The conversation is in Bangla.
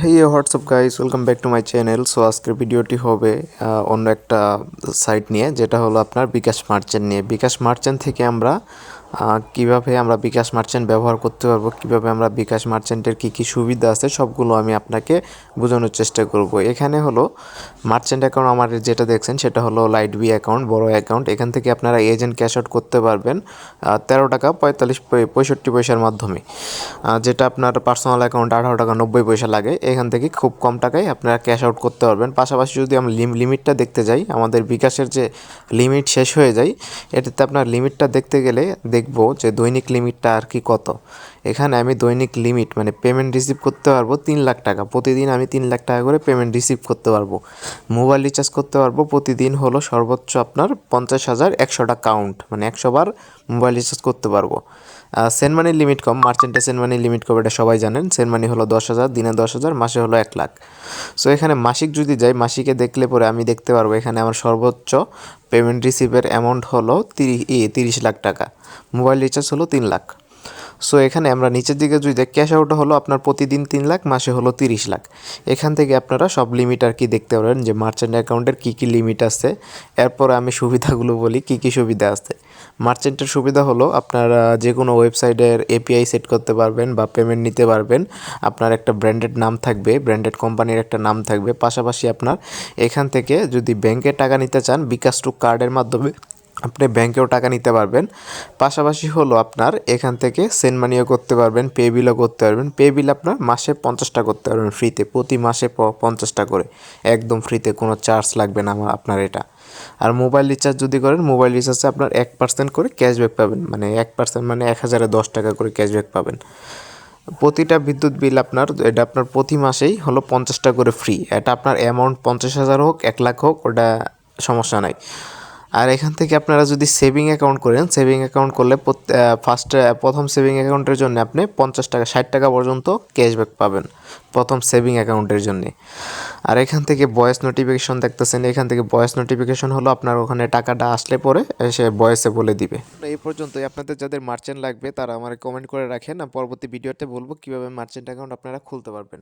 Hey what's up guys welcome back to my channel so আজকের ভিডিওটি হবে অন্য একটা সাইট নিয়ে, যেটা হলো আপনার বিকাশ মার্চেন্ট নিয়ে। বিকাশ মার্চেন্ট থেকে আমরা কীভাবে আমরা বিকাশ মার্চেন্ট ব্যবহার করতে পারব, কীভাবে আমরা বিকাশ মার্চেন্টের কি কি সুবিধা আছে, সবগুলো আমি আপনাকে বোঝানোর চেষ্টা করব। এখানে হলো মার্চেন্ট অ্যাকাউন্ট আমার যেটা দেখছেন, সেটা হলো লাইট বি অ্যাকাউন্ট, বড় অ্যাকাউন্ট। এখান থেকে আপনারা এজেন্ট ক্যাশ আউট করতে পারবেন তেরো টাকা পঁয়তাল্লিশ পঁয়- পঁয়ষট্টি পয়সার মাধ্যমে। যেটা আপনার পার্সোনাল অ্যাকাউন্ট আঠারো টাকা নব্বই পয়সা লাগে, এখান থেকে খুব কম টাকায় আপনারা ক্যাশ আউট করতে পারবেন। পাশাপাশি যদি আমরা লিম- লিমিটটা দেখতে যাই, আমাদের বিকাশের যে লিমিট শেষ হয়ে যায়, এটাতে আপনার লিমিটটা দেখতে গেলে দেখব যে দৈনিক লিমিটটা আর কি কত। এখানে আমি দৈনিক লিমিট মানে পেমেন্ট রিসিভ করতে পারব তিন লাখ টাকা। প্রতিদিন আমি তিন লাখ টাকা করে পেমেন্ট রিসিভ করতে পারব। মোবাইল রিচার্জ করতে পারব। প্রতিদিন হলো সর্বোচ্চ আপনার পঞ্চাশ হাজার একশোটা কাউন্ট মানে একশো বার মোবাইল রিচার্জ করতে পারব। সেন্ড মানির লিমিট কম মার্চেন্টে সেন্ড মানির লিমিট কম, এটা সবাই জানেন। সেন্ড মানি হলো দশ হাজার, দিনে দশ হাজার, মাসে হলো এক লাখ। সো এখানে মাসিক যদি যাই, মাসিকে দেখলে পরে আমি দেখতে পারব, এখানে আমার সর্বোচ্চ পেমেন্ট রিসিভের অ্যামাউন্ট হলো তিরিশ তিরিশ লাখ টাকা। মোবাইল রিচার্জ হলো তিন লাখ। সো এখানে আমরা নিচের দিকে যদি ক্যাশ আউট হলো আপনার প্রতিদিন তিন লাখ, মাসে হলো তিরিশ লাখ। এখান থেকে আপনারা সব লিমিট আর কি দেখতে পারেন যে মার্চেন্ট অ্যাকাউন্টের কী কী লিমিট আছে। এরপর আমি সুবিধাগুলো বলি, কী কী সুবিধা আছে। মার্চেন্টের সুবিধা হলো আপনারা যে কোনো ওয়েবসাইটের এপিআই সেট করতে পারবেন বা পেমেন্ট নিতে পারবেন। আপনার একটা ব্র্যান্ডেড নাম থাকবে ব্র্যান্ডেড কোম্পানির একটা নাম থাকবে। পাশাপাশি আপনার এখান থেকে যদি ব্যাংকে টাকা নিতে চান, বিকাশ টু কার্ডের মাধ্যমে আপনি ব্যাংকেও টাকা নিতে পারবেন। পাশাপাশি হলো আপনার এখান থেকে সেন্ড মানিও করতে পারবেন পে বিলও করতে পারবেন। পে বিল আপনার মাসে পঞ্চাশটা করতে পারবেন ফ্রিতে প্রতি মাসে পঞ্চাশটা করে। একদম ফ্রিতে কোনো চার্জ লাগবে না আমার আপনার এটা। আর মোবাইল রিচার্জ যদি করেন মোবাইল রিচার্জে আপনার এক পার্সেন্ট করে ক্যাশব্যাক পাবেন। মানে এক পার্সেন্ট মানে এক হাজারে দশ টাকা করে ক্যাশব্যাক পাবেন। প্রতিটা বিদ্যুৎ বিল আপনার, এটা আপনার প্রতি মাসেই হলো পঞ্চাশটা করে ফ্রি এটা আপনার অ্যামাউন্ট পঞ্চাশ হাজার হোক, এক লাখ হোক, ওটা সমস্যা নাই। আর এখান থেকে আপনারা যদি সেভিং অ্যাকাউন্ট করেন সেভিং অ্যাকাউন্ট করলে ফার্স্ট প্রথম সেভিং অ্যাকাউন্টের জন্য আপনি পঞ্চাশ টাকা, ষাট টাকা পর্যন্ত ক্যাশব্যাক পাবেন প্রথম সেভিং অ্যাকাউন্টের জন্য। আর এখান থেকে ভয়েস নোটিফিকেশন দেখতেছেন, এখান থেকে ভয়েস নোটিফিকেশন হলো আপনার ওখানে টাকাটা আসলে পরে সে ভয়েসে বলে দিবে। এই পর্যন্তই। আপনাদের যাদের মার্চেন্ট লাগবে, তারা আমার কমেন্ট করে রাখেন পরবর্তী ভিডিওতে বলব কীভাবে মার্চেন্ট অ্যাকাউন্ট আপনারা খুলতে পারবেন।